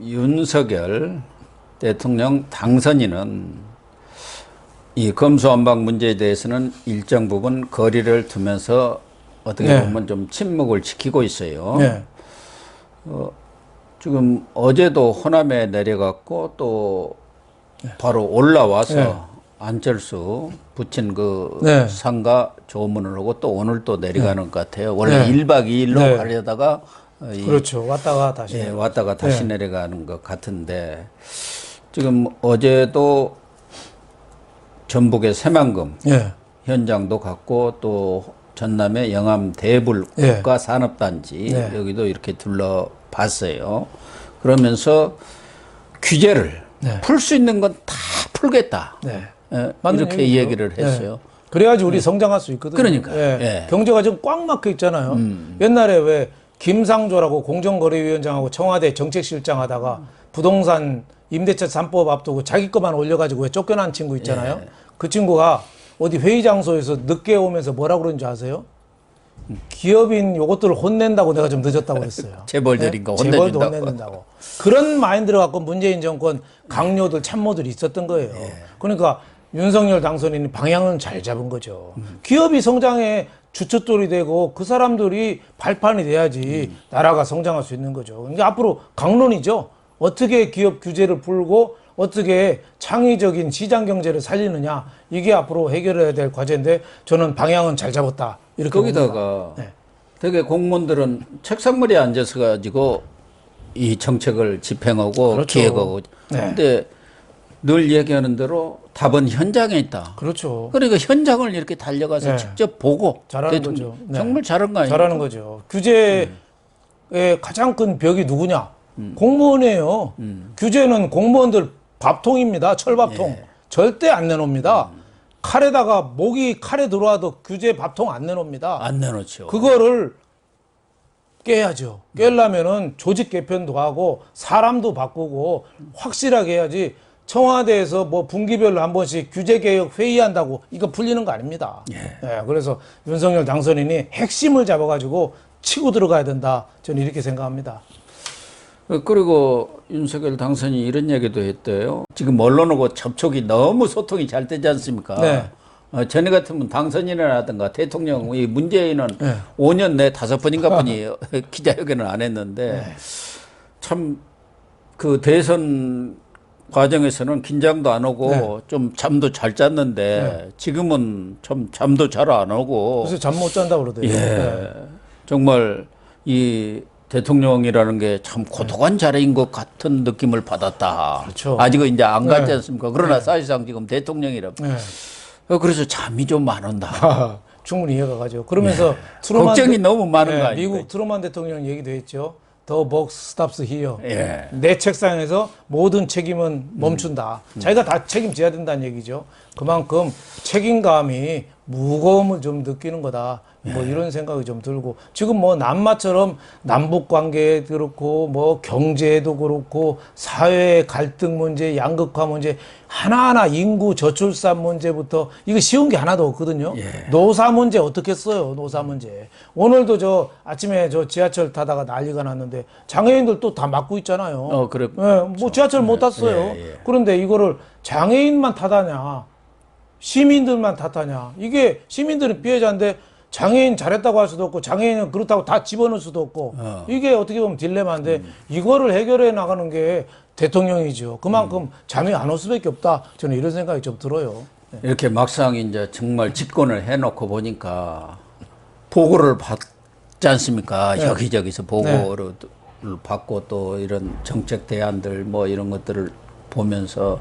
윤석열 대통령 당선인은 이 검수완박 문제에 대해서는 일정 부분 거리를 두면서 어떻게 네. 보면 좀 침묵을 지키고 있어요. 네. 지금 어제도 호남에 내려갔고 또 바로 올라와서 네. 안철수 붙인 그 네. 상가 조문을 하고 또 오늘 또 내려가는 것 같아요. 원래 네. 일 1박 2일로 네. 가려다가 어, 이 그렇죠. 왔다가 다시. 예, 왔다가 다시 네. 내려가는 것 같은데 지금 어제도 전북의 새만금 예. 현장도 갔고 또 전남의 영암 대불 예. 국가 산업단지 네. 여기도 이렇게 둘러봤어요. 그러면서 규제를 네. 풀수 있는 건 다 풀겠다. 네. 예, 이렇게. 얘기를 했어요. 네. 그래야지 우리 성장할 수 있거든요. 그러니까요. 예. 예. 경제가 지금 꽉 막혀 있잖아요. 음. 옛날에 왜 김상조라고 공정거래위원장하고 청와대 정책실장 하다가 부동산 임대차 3법 앞두고 자기 것만 올려가지고 왜 쫓겨난 친구 있잖아요. 예. 그 친구가 어디 회의 장소에서 늦게 오면서 뭐라 그러는지 아세요? 기업인 요것들을 혼낸다고 내가 좀 늦었다고 그랬어요. 재벌들인 거 재벌도 혼내준다고. 혼낸다고. 그런 마인드를 갖고 문재인 정권 강요들 참모들이 있었던 거예요. 예. 그러니까 윤석열 당선인이 방향은 잘 잡은 거죠. 기업이 성장에 주춧돌이 되고 그 사람들이 발판이 돼야지 나라가 성장할 수 있는 거죠. 그러니까 앞으로 강론이죠. 어떻게 기업 규제를 풀고 어떻게 창의적인 시장 경제를 살리느냐 이게 앞으로 해결해야 될 과제인데 저는 방향은 잘 잡았다 이렇게. 거기다가 네. 되게 공무원들은 책상머리에 앉아서 가지고 이 정책을 집행하고 그렇죠. 기획하고 네. 근데 늘 얘기하는 대로 답은 현장에 있다. 그렇죠. 그러니까 현장을 이렇게 달려가서 네. 직접 보고 잘하는 거죠. 네. 정말 잘한 거 아니에요? 잘하는 거죠. 규제의 가장 큰 벽이 누구냐? 공무원이에요. 규제는 공무원들 밥통입니다. 철밥통. 절대 안 내놓습니다. 칼에다가 목이 칼에 들어와도 규제 밥통 안 내놓습니다. 안 내놓죠. 그거를 깨야죠. 깨려면은 조직 개편도 하고 사람도 바꾸고 확실하게 해야지 청와대에서 뭐 분기별로 한 번씩 규제 개혁 회의한다고 이거 풀리는 거 아닙니다. 예, 그래서 윤석열 당선인이 핵심을 잡아가지고 치고 들어가야 된다. 저는 이렇게 생각합니다. 어, 그리고 윤석열 당선이 이런 얘기도 했대요. 지금 언론하고 접촉이 너무 소통이 잘 되지 않습니까? 네. 어, 전에 같으면 당선인이라든가 대통령, 이 문재인은 네. 5년 내 다섯 번인가 분이 기자회견을 안 했는데 네. 참그 대선 과정에서는 긴장도 안 오고 네. 좀 잠도 잘 잤는데 지금은 참 잠도 잘 안 오고 그래서 잠 못 잔다 그러더라고요. 네. 예. 정말 이 대통령이라는 게 참 고독한 자리인 것 같은 느낌을 받았다. 그렇죠. 아직은 이제 안 갔지 네. 않습니까? 그러나 사실상 지금 대통령이라. 네. 어, 그래서 잠이 좀 안 온다. 충분히 이해가 가죠. 그러면서 트루만 네. 걱정이 대- 너무 많은 네, 거 아닙니까? 미국 트루만 대통령 얘기도 했죠. 더 box stops here. 예. 내 책상에서 모든 책임은 멈춘다. 자기가 다 책임져야 된다는 얘기죠. 그만큼 책임감이 무거움을 좀 느끼는 거다. 뭐 이런 생각이 좀 들고 지금 뭐 남마처럼 남북 관계 그렇고 뭐 경제도 그렇고 사회 갈등 문제, 양극화 문제 하나하나 인구 저출산 문제부터 이거 쉬운 게 하나도 없거든요. 노사 문제 어떻게 써요? 노사 문제. 오늘도 저 아침에 저 지하철 타다가 난리가 났는데 장애인들 또 다 맞고 있잖아요. 어, 그래. 예, 뭐 지하철 못 탔어요. 예, 예. 그런데 이거를 장애인만 탓하냐, 시민들만 탓하냐. 이게 시민들은 피해자인데 장애인 잘했다고 할 수도 없고 장애인은 그렇다고 다 집어넣을 수도 없고 어. 이게 어떻게 보면 딜레마인데 이거를 해결해 나가는 게 대통령이죠. 그만큼 잠이 안 올 수밖에 없다. 저는 이런 생각이 좀 들어요. 이렇게 막상 이제 정말 집권을 해놓고 보니까 보고를 받지 않습니까? 네. 여기저기서 보고를 받고 또 이런 정책 대안들 뭐 이런 것들을 보면서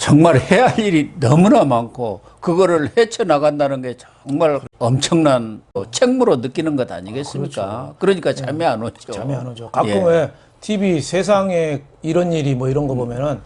정말 해야 할 일이 너무나 많고 그거를 헤쳐나간다는 게 정말 엄청난 책무로 느끼는 것 아니겠습니까? 그러니까 잠이 안 오죠. 잠이 안 오죠. 가끔 예. 왜 TV 세상에 이런 일이 뭐 이런 거 보면은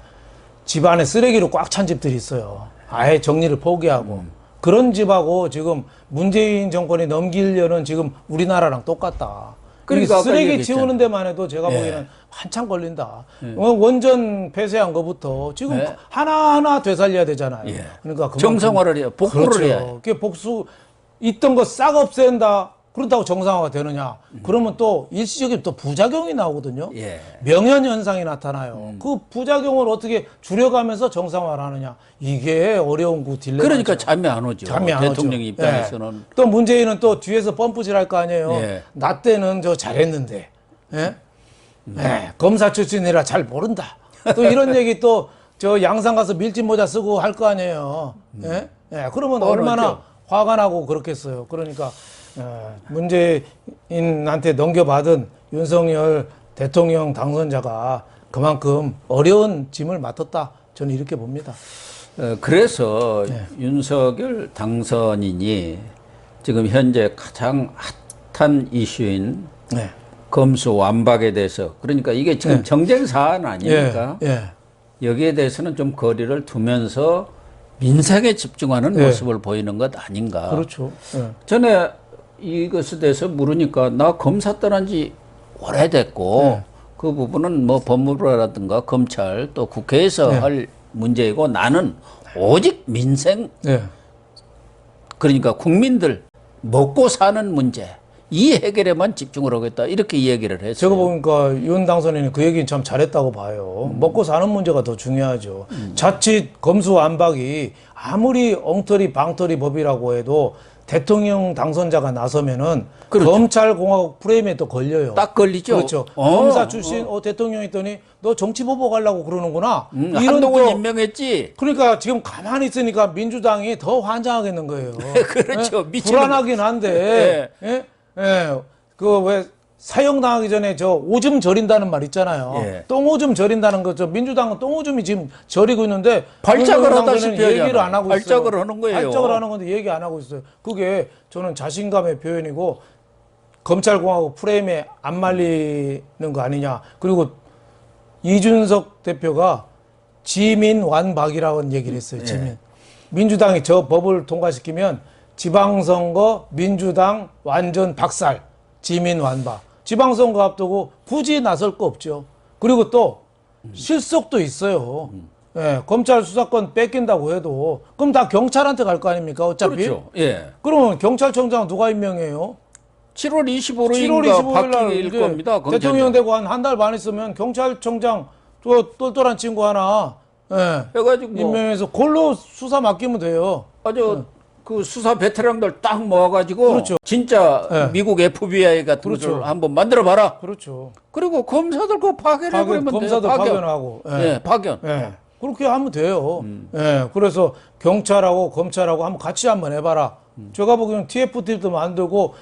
집 안에 쓰레기로 꽉 찬 집들이 있어요. 아예 정리를 포기하고. 음. 그런 집하고 지금 문재인 정권이 넘기려는 지금 우리나라랑 똑같다. 그러니까 쓰레기. 치우는 데만 해도 제가 예. 보기에는 한참 걸린다. 어, 원전 폐쇄한 거부터 지금 예. 하나하나 되살려야 되잖아요. 예. 그러니까 정상화를 해야 복구를 그렇죠. 해야 해. 그게 복수 있던 거 싹 없앤다. 그렇다고 정상화가 되느냐? 그러면 또 일시적인 또 부작용이 나오거든요. 예. 명현 현상이 나타나요. 그 부작용을 어떻게 줄여가면서 정상화를 하느냐? 이게 어려운 그 딜레마. 그러니까 잠이 안 오죠. 잠이 안 오죠. 대통령 입장에서는 예. 또 문재인은 또 뒤에서 펌프질 할 거 아니에요. 예. 나 때는 저 잘했는데, 예? 예, 검사 출신이라 잘 모른다. 또 이런 얘기 또 저 양산 가서 밀짚 모자 쓰고 할 거 아니에요. 예? 예, 그러면. 얼마나 화가 나고 그렇겠어요. 그러니까 어, 문재인한테 넘겨받은 윤석열 대통령 당선자가 그만큼 어려운 짐을 맡았다. 저는 이렇게 봅니다. 어, 그래서 네. 윤석열 당선인이 지금 현재 가장 핫한 이슈인 네. 검수 완박에 대해서 그러니까 이게 지금 네. 정쟁 사안 아닙니까? 예. 예. 여기에 대해서는 좀 거리를 두면서 민생에 집중하는 네. 모습을 보이는 것 아닌가. 그렇죠. 예. 전에 이것에 대해서 물으니까 나 검사 떠난 지 오래됐고 네. 그 부분은 뭐 법무부라든가 검찰 또 국회에서 네. 할 문제이고 나는 오직 민생 예. 그러니까 국민들 먹고 사는 문제 이 해결에만 집중을 하겠다 이렇게 이야기를 했어요. 제가 보니까 윤 당선인이 그 얘기는 참 잘했다고 봐요. 먹고 사는 문제가 더 중요하죠. 자칫 검수 안박이 아무리 엉터리 방터리 법이라고 해도 대통령 당선자가 나서면은 그렇죠. 검찰 공화국 프레임에 또 걸려요. 딱 걸리죠. 그렇죠. 어, 검사 출신 어, 대통령 했더니 너 정치 보복 하려고 그러는구나. 음, 이런 한동훈 또 임명했지. 그러니까 지금 가만히 있으니까 민주당이 더 환장하겠는 거예요. 그렇죠. 예? 불안하긴 한데, 예? 예. 그왜 사형당하기 전에 저 오줌 절인다는 말 있잖아요. 예. 똥오줌 절인다는 거죠. 민주당은 똥오줌이 지금 절이고 있는데 발작을 하다시피 얘기를. 안 하고 발작을 있어요. 하는 거예요. 발작을 하는 건데 얘기 안 하고 있어요. 그게 저는 자신감의 표현이고 검찰공화국 프레임에 안 말리는 거 아니냐. 그리고 이준석 대표가 지민 완박이라는 얘기를 했어요. 예. 지민. 민주당이 저 법을 통과시키면 지방선거 민주당 완전 박살. 지민 완박. 지방선거 앞두고 굳이 나설 거 없죠. 그리고 또 실속도 있어요. 예, 검찰 수사권 뺏긴다고 해도 그럼 다 경찰한테 갈 거 아닙니까? 어차피. 그렇죠. 예. 그러면 경찰청장 누가 임명해요? 7월 25일인가 7월 25일 날 바뀔 겁니다. 대통령 되고 한 한 달 반 있으면 경찰청장 또 똘똘한 친구 하나 예, 해가지고 뭐 임명해서 골로 수사 맡기면 돼요. 아주 그 수사 베테랑들 딱 모아가지고 그렇죠. 진짜 네. 미국 FBI 같은 그렇죠. 것을 한번 만들어 봐라. 그렇죠. 그리고 검사들 그 파견해 파견, 버리면 검사도 돼요. 파견. 파견하고. 예. 예, 파견. 예. 그렇게 하면 돼요. 음. 예. 그래서 경찰하고 검찰하고 한번 같이 한번 해봐라. 음. 제가 보기에는 TFT도 만들고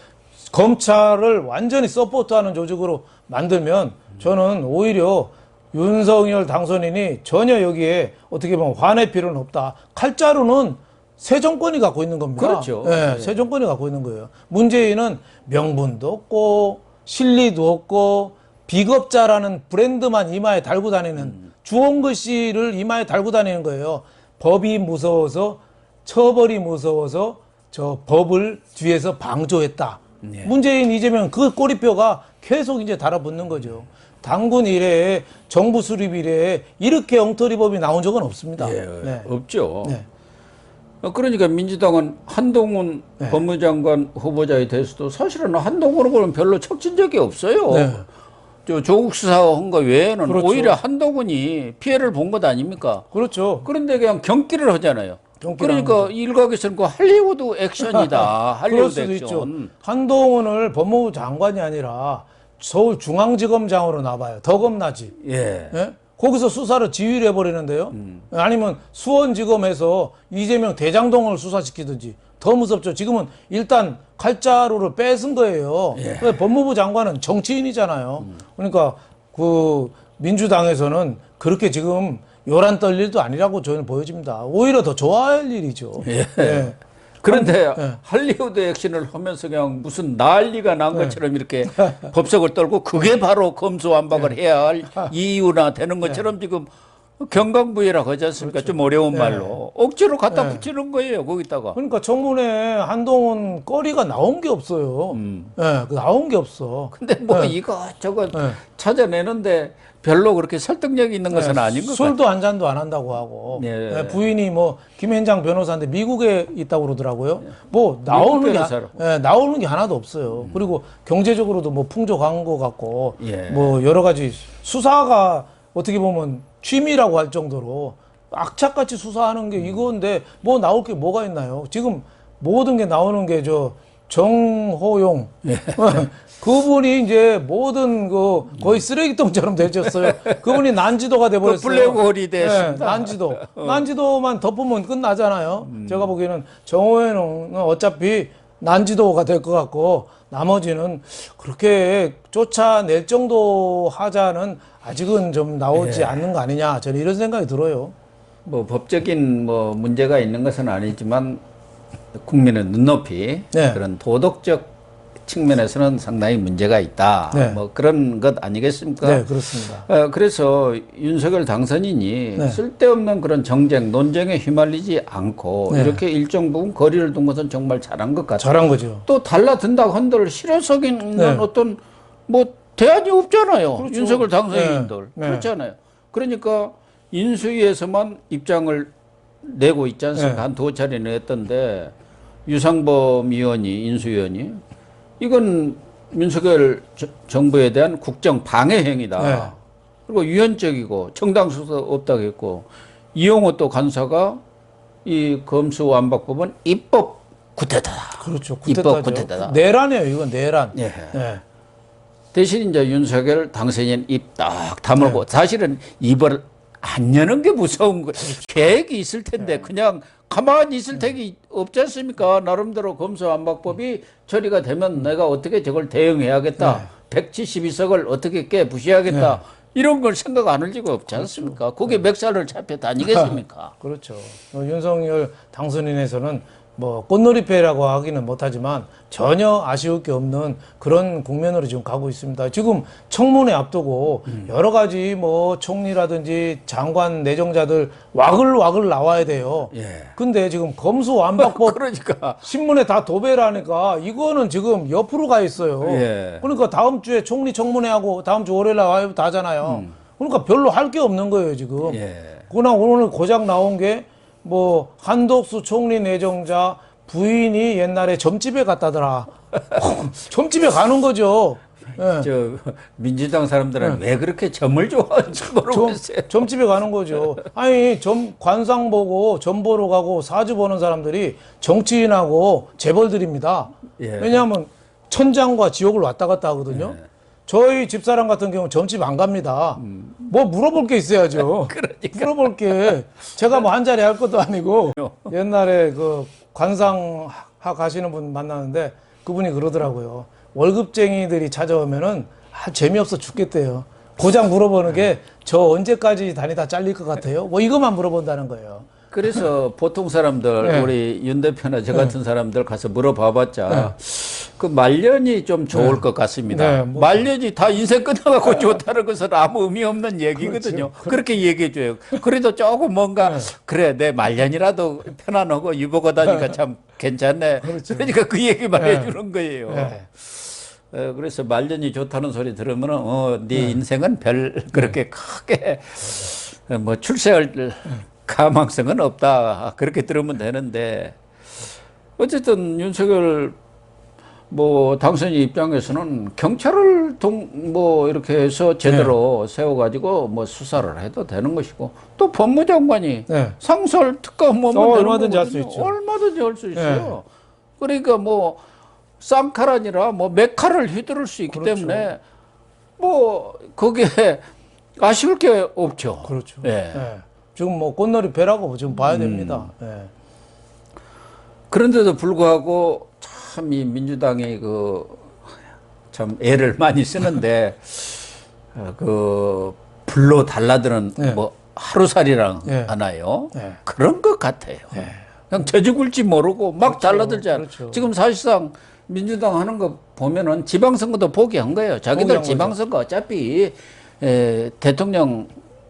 검찰을 완전히 서포트하는 조직으로 만들면 저는 오히려 윤석열 당선인이 전혀 여기에 어떻게 보면 화낼 필요는 없다. 칼자루는 새 정권이 갖고 있는 겁니다. 그렇죠. 예, 새 정권이 갖고 있는 거예요. 문재인은 명분도 없고 실리도 없고 비겁자라는 브랜드만 이마에 달고 다니는 주홍 글씨를 이마에 달고 다니는 거예요. 법이 무서워서 처벌이 무서워서 저 법을 뒤에서 방조했다. 문재인 이재명 그 꼬리뼈가 계속 이제 달아붙는 거죠. 당군 이래에 정부 수립 이래에 이렇게 엉터리 법이 나온 적은 없습니다. 예, 네. 없죠. 네. 어, 그러니까 민주당은 한동훈 네. 법무장관 후보자에 대해서도 사실은 한동훈하고는 별로 척진 적이 없어요. 네. 저 조국 수사한 거 외에는 그렇죠. 오히려 한동훈이 피해를 본 것 아닙니까? 그렇죠. 그런데 그냥 경기를 하잖아요. 그러니까 일각에서는 그 할리우드 액션이다. 할리우드 수도 액션. 있죠. 한동훈을 법무부 장관이 아니라 서울 중앙지검장으로 나봐요. 더 겁나지. 예. 예? 거기서 수사를 지휘를 해버리는데요. 음. 아니면 수원지검에서 이재명 대장동을 수사시키든지 더 무섭죠. 지금은 일단 칼자루를 뺏은 거예요. 예. 법무부 장관은 정치인이잖아요. 음. 그러니까 그 민주당에서는 그렇게 지금 요란 떨 일도 아니라고 저는 보여집니다. 오히려 더 좋아할 일이죠. 예. 그런데 예. 할리우드 액션을 하면서 그냥 무슨 난리가 난 것처럼 이렇게 법석을 떨고 그게 바로 검수완박을 해야 할 이유나 되는 것처럼 지금 경강부회라고 하지 않습니까? 좀 어려운 네. 말로 억지로 갖다 네. 붙이는 거예요 거기다가. 그러니까 청문회 한동훈 거리가 나온 게 없어요. 음. 예, 그 나온 게 없어. 근데 뭐 네. 이거 저거 네. 찾아내는데 별로 그렇게 설득력 있는 것은 네, 아닌 것 같아요. 술도 한 잔도 안 한다고 하고 네. 네, 부인이 뭐 김현장 변호사인데 미국에 있다고 그러더라고요. 뭐 나오는 게 변호사로. 하- 예, 나오는 게 하나도 없어요. 그리고 경제적으로도 뭐 풍족한 것 같고 예. 뭐 여러 가지 수사가 어떻게 보면 취미라고 할 정도로 악착같이 수사하는 게 이건데 뭐 나올 게 뭐가 있나요? 지금 모든 게 나오는 게 저 정호용 예. 그분이 이제 모든 그 거의 쓰레기통처럼 되셨어요. 그분이 난지도가 그 돼버렸어요. 블랙홀이 됐습니다. 네, 난지도. 난지도만 덮으면 끝나잖아요. 음. 제가 보기에는 정호에는 어차피 난지도가 될 것 같고 나머지는 그렇게 쫓아낼 정도 하자는 아직은 좀 나오지 예. 않는 거 아니냐. 저는 이런 생각이 들어요. 뭐 법적인 뭐 문제가 있는 것은 아니지만 국민의 눈높이 네. 그런 도덕적 측면에서는 상당히 문제가 있다. 네. 뭐 그런 것 아니겠습니까? 네, 그렇습니다. 어, 그래서 윤석열 당선인이 네. 쓸데없는 그런 정쟁, 논쟁에 휘말리지 않고 네. 이렇게 일정 부분 거리를 둔 것은 정말 잘한 것 같아요. 잘한 거죠. 또 달라든다고 한들 실효적인 네. 어떤 뭐 대안이 없잖아요. 그렇죠. 윤석열 당선인들 네. 네. 그렇잖아요. 그러니까 인수위에서만 입장을 내고 있지 않습니까? 네. 한두 차례 냈던데 유상범 의원이 인수위원이 이건 윤석열 저- 정부에 대한 국정 방해 행위다. 네. 그리고 위헌적이고 정당 수사 없다고 했고 이용호 또 간사가 이 검수 완박법은 입법 구태다. 그렇죠. 입법. 구태타다. 내란이에요. 이건 내란. 예. 네. 대신 이제 윤석열 당선인 입 딱 다물고 네. 사실은 입을 안 여는 게 무서운 거 계획이 있을 텐데 네. 그냥 가만히 있을 택이 없지 않습니까? 나름대로 검수완박법이 처리가 되면 내가 어떻게 저걸 대응해야겠다. 네. 172석을 어떻게 깨 부셔야겠다. 이런 걸 생각 안 할 리가 없지 않습니까? 그게 맥살을 잡혀 다니겠습니까? 그렇죠. 어, 윤석열 당선인에서는 뭐 꽃놀이패라고 하기는 못하지만 전혀 아쉬울 게 없는 그런 국면으로 지금 가고 있습니다. 지금 청문회 앞두고 여러 가지 뭐 총리라든지 장관 내정자들 와글와글 나와야 돼요. 예. 근데 지금 검수완박법 그러니까 신문에 다 도배를 하니까 이거는 지금 옆으로 가 있어요. 예. 그러니까 다음 주에 총리 청문회하고 다음 주 월요일 날다 하잖아요. 그러니까 별로 할 게 없는 거예요, 지금. 음. 예. 그러나 오늘 고작 나온 게 뭐 한독수 총리 내정자 부인이 옛날에 점집에 갔다더라. 점집에 가는 거죠. 예. 저 민주당 사람들은 왜 그렇게 점을 좋아하는지 점, 모르겠어요. 점 집에 가는 거죠. 아니, 점, 관상 보고 점 보러 가고 사주 보는 사람들이 정치인하고 재벌들입니다. 예. 왜냐하면 천장과 지옥을 왔다 갔다 하거든요. 저희 집사람 같은 경우는 점집 안 갑니다. 뭐 물어볼 게 있어야죠. 물어볼 게 제가 뭐 한 자리 할 것도 아니고 옛날에 그 관상학 하시는 분 만나는데 그분이 그러더라고요. 월급쟁이들이 찾아오면은 아, 재미없어 죽겠대요. 고장 물어보는 게 저 언제까지 다니다 잘릴 것 같아요? 뭐 이것만 물어본다는 거예요. 그래서 보통 사람들 네. 우리 윤 대표나 저 같은 사람들 가서 물어봐봤자 그 말년이 좀 좋을 것 같습니다. 네, 뭐- 말년이 다 인생 끝나가고 좋다는 것은 아무 의미 없는 얘기거든요. 그렇죠. 그렇게 얘기해 줘요. 그래도 조금 뭔가 네. 그래 내 말년이라도 편안하고 유보가 다니까 참 괜찮네. 그러니까그 얘기만 네. 해주는 거예요. 네. 어, 그래서 말년이 좋다는 소리 들으면은 어, 네 인생은 별 그렇게 크게 어, 뭐 출세할 가망성은 없다 그렇게 들으면 되는데 어쨌든 윤석열 뭐 당선인 입장에서는 경찰을 동 뭐 이렇게 해서 제대로 세워가지고 뭐 수사를 해도 되는 것이고 또 법무장관이 네. 상설 특검 오면 어, 얼마든지 할수 거거든요. 있죠. 얼마든지 할 수 있어요. 그러니까 뭐 쌍칼 아니라 뭐 메칼을 휘두를 수 있기 그렇죠. 때문에 뭐 거기에 아쉬울 게 없죠. 그렇죠. 예. 예. 지금 뭐 꽃놀이 배라고 지금 봐야 음. 됩니다. 예. 그런데도 불구하고 참 이 민주당이 그 참 애를 많이 쓰는데 어, 그 불로 달라드는 네. 뭐 하루살이랑 네. 하나요? 네. 그런 것 같아요. 그냥 저죽을지 모르고 막 달라들잖아요. 그렇죠. 지금 사실상 민주당 하는 거 보면은 지방선거도 포기한 거예요. 자기들. 지방선거 어차피 에, 대통령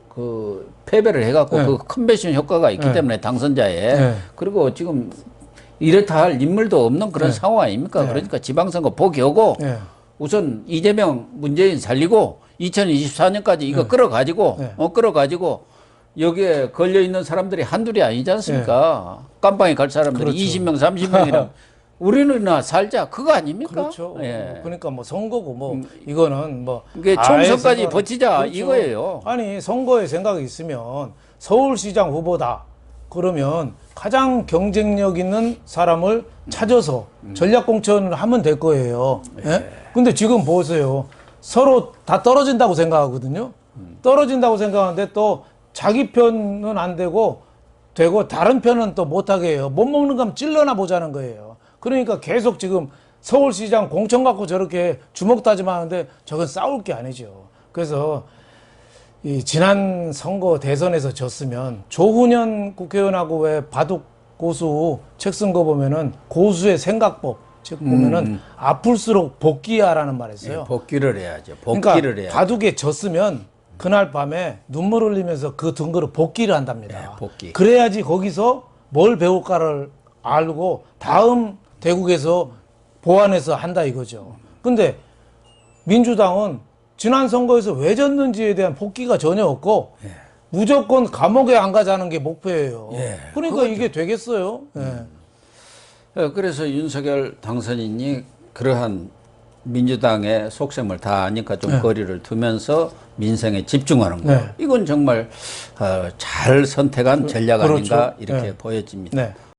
그 패배를 해갖고 네. 그 컨벤션 효과가 있기 네. 때문에 당선자에 네. 그리고 지금 이렇다 할 인물도 없는 그런 상황 아닙니까? 그러니까 지방선거 포기하고 예. 우선 이재명 문재인 살리고 2024년까지 이거 끌어가지고 네. 어 끌어가지고 여기에 걸려 있는 사람들이 한둘이 아니지 않습니까? 깜빵에 갈 사람들이 그렇죠. 20명, 30명이랑 우리는나 살자 그거 아닙니까? 그렇죠. 예. 그러니까 뭐 선거고 뭐 이거는 뭐 이게 총선까지 버티자 그렇죠. 이거예요. 아니 선거에 생각이 있으면 서울시장 후보다 그러면 가장 경쟁력 있는 사람을 찾아서 전략 공천을 하면 될 거예요. 예? 근데 지금 보세요. 서로 다 떨어진다고 생각하거든요. 떨어진다고 생각하는데 또 자기 편은 안 되고 되고 다른 편은 또 못하게 해요. 못 먹는 감 찔러나 보자는 거예요. 그러니까 계속 지금 서울시장 공천 갖고 저렇게 주먹 다짐하는데 저건 싸울 게 아니죠. 그래서 이 지난 선거 대선에서 졌으면 조훈현 국회의원하고 왜 바둑 고수 책 쓴 거 보면은 고수의 생각법 책 보면은 아플수록 복귀하라는 말 했어요. 예, 복귀를 해야죠. 복귀를 그러니까 해야. 바둑에 졌으면 그날 밤에 눈물 흘리면서 그 등거로 복귀를 한답니다. 네, 복귀. 그래야지 거기서 뭘 배울까를 알고 다음 대국에서 보완해서 한다 이거죠. 근데 민주당은 지난 선거에서 왜 졌는지에 대한 복귀가 전혀 없고 무조건 감옥에 안 가자는 게 목표예요. 예, 그러니까 이게 되겠어요. 예. 어, 그래서 윤석열 당선인이 그러한 민주당의 속셈을 다 아니까 좀 거리를 두면서 민생에 집중하는 거예요. 네. 이건 정말 어, 잘 선택한 전략 그렇죠. 아닌가 이렇게 네. 보여집니다. 네.